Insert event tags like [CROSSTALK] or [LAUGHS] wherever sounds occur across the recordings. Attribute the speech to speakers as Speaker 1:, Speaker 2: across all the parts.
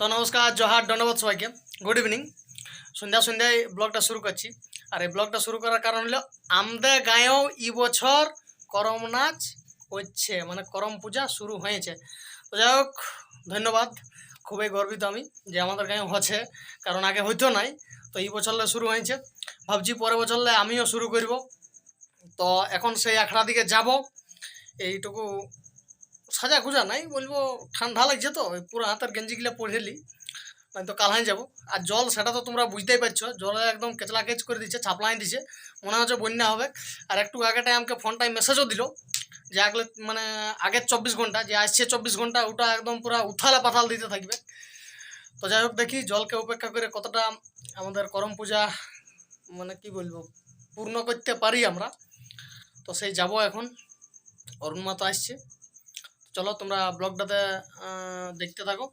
Speaker 1: তো নমস্কার, জহার ধন্যবাদ সবাইকে। গুড ইভিনিং সন্ধ্যা সন্ধ্যায় ব্লগটা শুরু করছি। আর এই ব্লগটা শুরু করার কারণ হলো, আমাদের গাঁয়েও বছর করম নাচ হচ্ছে মানে করম পূজা শুরু হয়েছে। তো যাই হোক, ধন্যবাদ। খুবই গর্বিত আমি যে আমাদের গাঁয়ে হচ্ছে, কারণ আগে হইতো নাই, তো এই বছরলে শুরু হয়েছে। ভাবছি পরের বছরলে আমিও শুরু করব। তো এখন সেই আখড়া দিকে যাব। এইটুকু সাজা খুঁজা নাই, বলব ঠান্ডা লাগছে তো, ওই পুরো হাতের গেঞ্জিগুলো পড়েলি নাই তো কালহাই যাব। আর জল সেটা তো তোমরা বুঝতেই পারছ, জলে একদম কেচলা কেচ করে দিচ্ছে ছাপলাই দিচ্ছে, মনে হচ্ছে বন্যা হবে। আর একটু আগেটাই আমাকে ফোনটায় মেসেজও দিল, যে আগলে মানে আগের চব্বিশ ঘণ্টা, যে আসছে চব্বিশ ঘণ্টা, ওটা একদম পুরো উথালা পাথাল দিতে থাকবে। তো যাই হোক দেখি, জলকে উপেক্ষা করে কতটা আমাদের করম পূজা মানে কি বলব, পূর্ণ করতে পারি আমরা। তো সেই যাব এখন, অরুণ মা তো আসছে। চলো তোমরা ব্লগটাতে দেখতে থাকো,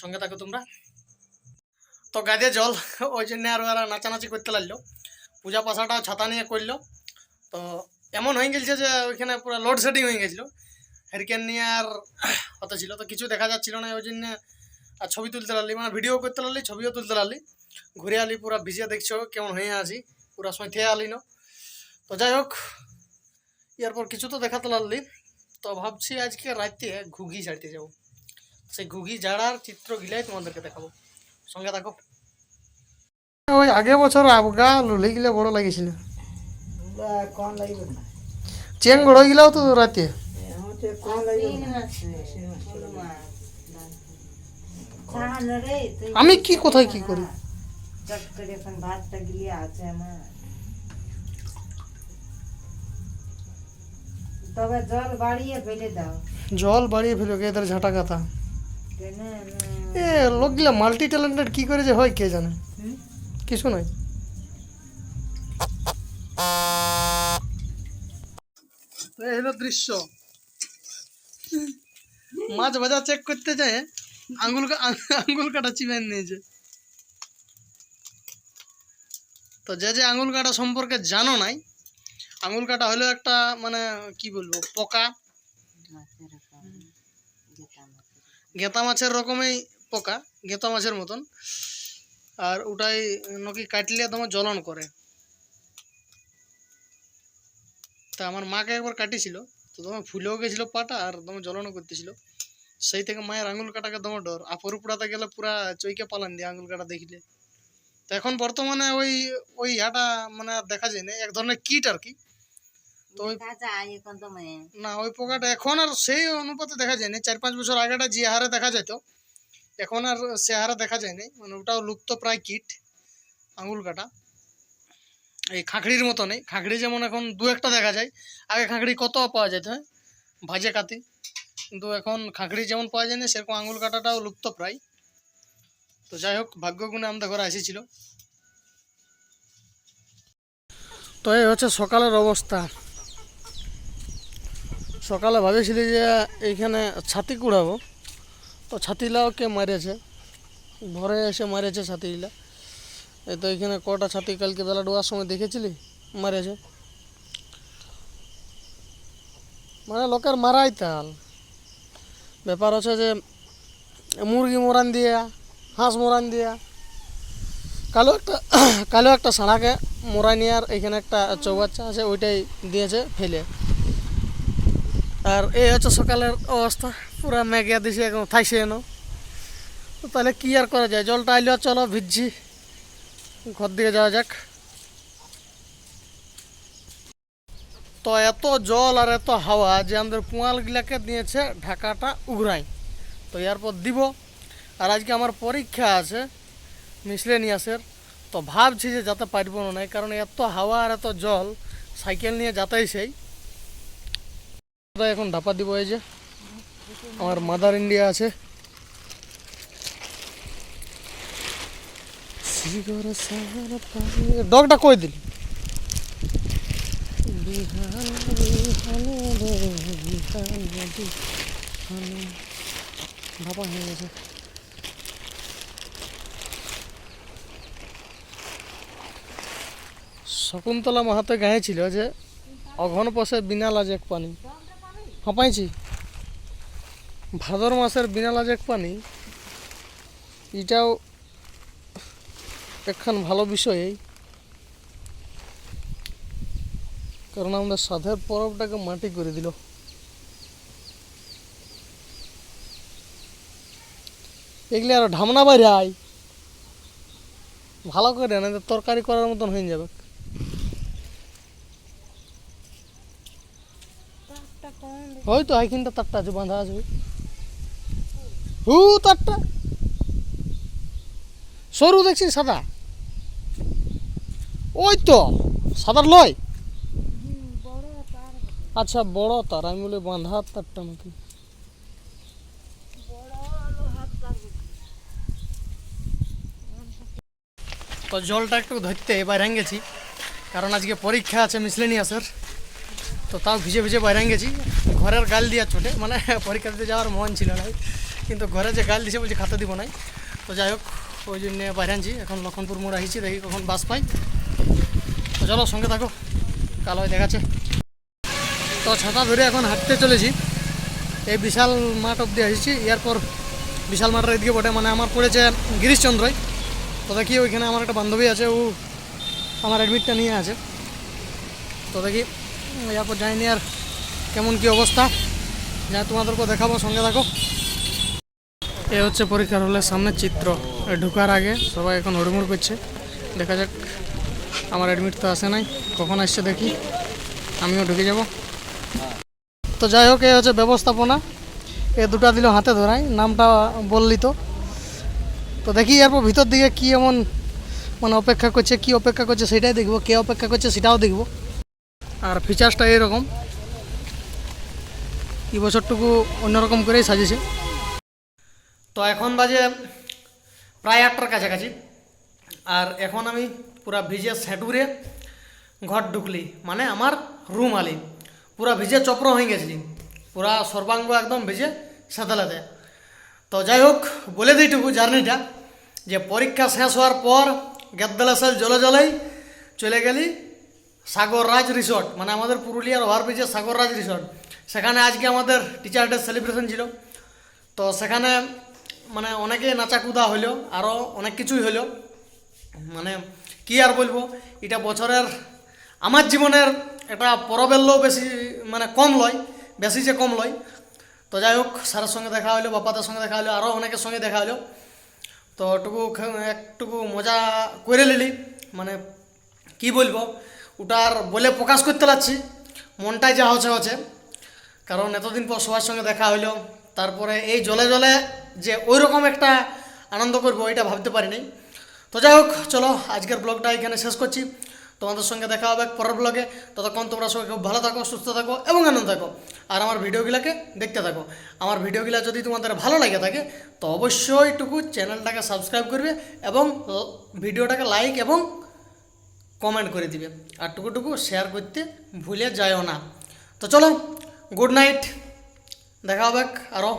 Speaker 1: সঙ্গে থাকো তোমরা। তো গাদে জল, [LAUGHS] ওই জন্য আরও আর নাচানাচি করতে লাগল। পূজা পাশাটা ছাতা নিয়ে করল। তো এমন হয়ে গেছে যে ওইখানে পুরো লোডশেডিং হয়ে গেছিল। হ্যারিকেন নিয়ে আর [CLEARS THROAT] হতে ছিল তো কিছু দেখা যাচ্ছিল না, ওই জন্য আর ছবি তুলতে লাগলি মানে ভিডিও করতে লাগলি, ছবিও তুলতে লাগলি। ঘুরে আলি, পুরো ভিজিয়ে দেখছ, কেমন হয়ে আছি। পুরা সঁথে আলি না। তো যাই হোক এরপর কিছু তো দেখাতে লাগলি। তো ভাবছি আজকে রাতে ঘুগি ছাড়তে যাব। সেই ঘুগি ঝাড়ার চিত্রগুলাই তোমাদেরকে দেখাবো। সঙ্গে থাকো। ওই আগে বছর আবগা লুলি গিলে বড়
Speaker 2: না
Speaker 1: চেন গড় গিলাও তো রাতে আমি কি কোথায় কি করি?
Speaker 2: চট করে এখন ভাতটা গিয়ে আছে আমার। তবে জল বাড়িয়ে ফেলে দাও।
Speaker 1: জল বাড়িয়ে ফেলো এদের ঝাঁটা কাতা এ লোকগুলা মাল্টি ট্যালেন্টেড কি করে যে হয় কে জানে? কিছু এই হলো দৃশ্য। মাছ ভাজা চেক করতে যায় আঙ্গুল কা- আঙ্গুল কাটা চিবেন নিয়েছে তো যে যে আঙ্গুল কাটা সম্পর্কে জানো নাই আঙ্গুল কাটা হলো একটা মানে কি বলব, পোকা। গেতা মাছের রকমই পোকা, গেতা মাছের মতন। আর ওটাই নাকি কাটলে তোমার জ্বলন করে। তা আমার মাকে একবার কাটিছিল, তো তোমার ফুলেও গেছিল পাটা আর তোমার জ্বলনও করতেছিল। সেই থেকে মায়ের আঙুল কাটাকে তোমার ডর। আপর উপড়াতে গেলে পুরা চৈকে পালান দিয়ে আঙুল কাটা দেখলে। তো এখন বর্তমানে ওই ওই হাটা মানে দেখা যায় না। এক ধরনের কিট আর কি। তো ওই না ওই পোকাটা এখন আর সেই অনুপাতে দেখা যায়নি। চার পাঁচ বছর আগেটা যে হারে দেখা যেত এখন আর সে হারে দেখা যায়নি। মানে ওটাও লুপ্ত প্রায় কিট আঙুল কাটা। এই খাঁকড়ির মতো নেই খাঁকড়ি যেমন এখন দু একটা দেখা যায়। আগে খাঁকড়ি কত পাওয়া যেত হ্যাঁ? ভাজে কাতি কিন্তু এখন খাঁকড়ি যেমন পাওয়া যায় না সেরকম আঙুল কাটাটাও লুপ্ত প্রায়। তো যাই হোক ভাগ্যগুণে আমাদের ঘরে এসেছিল। তো এই হচ্ছে সকালের অবস্থা। সকালে ভাবেছিলি যে এইখানে ছাতি কুড়াবো। তো ছাতিলাও কে মারেছে? ভরে এসে মারেছে ছাতিগুলা এই তো এখানে কটা ছাতি কালকে বেলা ডোয়ার সময় দেখেছিলি? মারেছে। মানে লোকের মারাই তাল। ব্যাপার হচ্ছে যে মুরগি মোরান দিয়া, হাঁস মোরান দিয়া, কালো একটা কালো একটা সাড়াকে মোরাই নিয়ে আর এখানে একটা চৌবাচ্চা আছে, ওইটাই দিয়েছে ফেলে। আর এই হচ্ছে সকালের অবস্থা। পুরা মেঘিয়া দিছে এখন থাইছে এনো। তো তাহলে কি আর করা যায়? জলটা আইলেও চলো, ভিজছি। ঘর দিকে যাওয়া যাক। তো এত জল আর এত হাওয়া যে আমাদের পুয়ালগুলাকে দিয়েছে ঢাকাটা উগরাই। তো এরপর দিব। আর আজকে আমার পরীক্ষা আছে মিসলেনিয়াসের। তো ভাবছি যে যেতে পারব না, কারণ এত হাওয়া আর এত জল, সাইকেল নিয়ে যাতাই সেই। এখন ঢাপা দিব এই যে। আমার মাদার ইন্ডিয়া আছে। ডগটা কই দিল? ঢাপা হয়ে গেছে। শকুন্তলা মাহাতো গাইছিল যে, অঘন পশে বিনা লাজেক পানি। হাঁপাইছি ভাদর মাসের বিনা লাজেক পানি এটাও একখান ভালো বিষয় কারণ আমাদের সাধের পরবটাকে মাটি করে দিল এগুলি আর ঢামনা বাইরে আয় ভালো করে না তরকারি করার মতন হয়ে যাবে ওই তো এইখানটা তারটা আছে, বাঁধা আছে। হু তারটা। সরু দেখছি, সাদা। ওই তো, সাদার লয়। আচ্ছা বড় তার, আমি বলি বাঁধা তারটা নাকি? তো জলটা একটু ধরতে এবার গেছি কারণ আজকে পরীক্ষা আছে মিসলেনিয়াসের। তো তাও ভিজে ভিজে বাইরে গেছি। ঘরের গাল দিয়া ছোটে মানে পরীক্ষা দিতে যাওয়ার মন ছিল না। কিন্তু ঘরে যে গাল দিছে বলছে খাতা দিব নাই। তো যাই হোক, ওই জন্য বাইরে আনছি। এখন লক্ষণপুর মোড় আসছি দেখি কখন বাস পাই। তো চলো, সঙ্গে থাকো। কাল হয় দেখাচ্ছে। তো ছাতা ধরে এখন হাঁটতে চলেছি। এই বিশাল মাঠ অব্দি আসছি। এরপর বিশাল মাঠের এদিকে বটে। মানে আমার পড়েছে গিরিশচন্দ্রই তো দেখি ওইখানে আমার একটা বান্ধবী আছে, ও আমার অ্যাডমিটটা নিয়ে আছে। তো দেখি এরপর যাইনি আর কেমন কি অবস্থা? যা তোমাদেরকে দেখাবো, সঙ্গে থাকো। এ হচ্ছে পরীক্ষার হলের সামনের চিত্র। ঢুকার আগে সবাই এখন হুড়মুড় করছে। দেখা যাক, আমার অ্যাডমিট তো আসে নাই। কখন আসছে দেখি। আমিও ঢুকে যাব। তো যাই হোক, এ হচ্ছে ব্যবস্থাপনা। এ দুটা দিল হাতে ধরাই নামটা বললি তো। তো দেখি এরপর ভিতর দিকে কি এমন মানে অপেক্ষা করছে, কি অপেক্ষা করছে, সেটাই দেখব। কে অপেক্ষা করছে, সেটাও দেখব। আর ফিচার্সটা এরকম এই বছরটুকু অন্যরকম করেই সাজিয়েছে। তো এখন বাজে প্রায় আটটার কাছাকাছি। আর এখন আমি পুরা ভিজে সেটুরে ঘর ঢুকলি। মানে আমার রুম আলি। পুরা ভিজে চপ্র হয়ে গেছিলি পুরা সর্বাঙ্গ একদম ভিজে সাঁতালাতে তো যাই হোক, বলে দিইটুকু জার্নিটা, যে পরীক্ষা শেষ হওয়ার পর গেদ্দালাসাল জলে জলেই চলে গেলি। সাগর রাজ রিসর্ট মানে আমাদের পুরুলিয়ার ওভারব্রিজের সাগর রাজ রিসর্ট। সেখানে আজকে আমাদের টিচার ডে সেলিব্রেশন ছিল। তো সেখানে মানে অনেকে নাচাকুদা হইল আরও অনেক কিছুই হইল। মানে কি আর বলব, এটা বছরের, আমার জীবনের একটা পরবেল্য বেশি মানে কম লয়, বেশি যে কম লয়। তো যাই হোক, স্যারের সঙ্গে দেখা হলো বাপাদের সঙ্গে দেখা হলো আরও অনেকের সঙ্গে দেখা হলো তো টুকু, একটুকু মজা করে নিলি। মানে কি বলব ওটার বলে প্রকাশ করতে পারছি। মনটাই যা হচ্ছে হচ্ছে। কারণ এতদিন পর সবার সঙ্গে দেখা হইল। তারপরে এই জলে জলে যে ওই রকম একটা আনন্দ করব, এটা ভাবতে পারিনি। তো যাই হোক, চলো, আজকের ব্লগটা এখানে শেষ করছি। তোমাদের সঙ্গে দেখা হবে পরের ব্লগে। ততক্ষণ তোমরা সবাই খুব ভালো থাকো, সুস্থ থাকো এবং আনন্দ থাকো। আর আমার ভিডিওগুলোকে দেখতে থাকো। আমার ভিডিওগুলো যদি তোমাদের ভালো লাগে থাকে, তো অবশ্যই টুকু চ্যানেলটাকে সাবস্ক্রাইব করবে এবং ভিডিওটাকে লাইক এবং কমেন্ট করে দিবে। আর টুকু টুকু শেয়ার করতে ভুলে যায়ও না। তো চলো গুড নাইট দেখা হবে আরও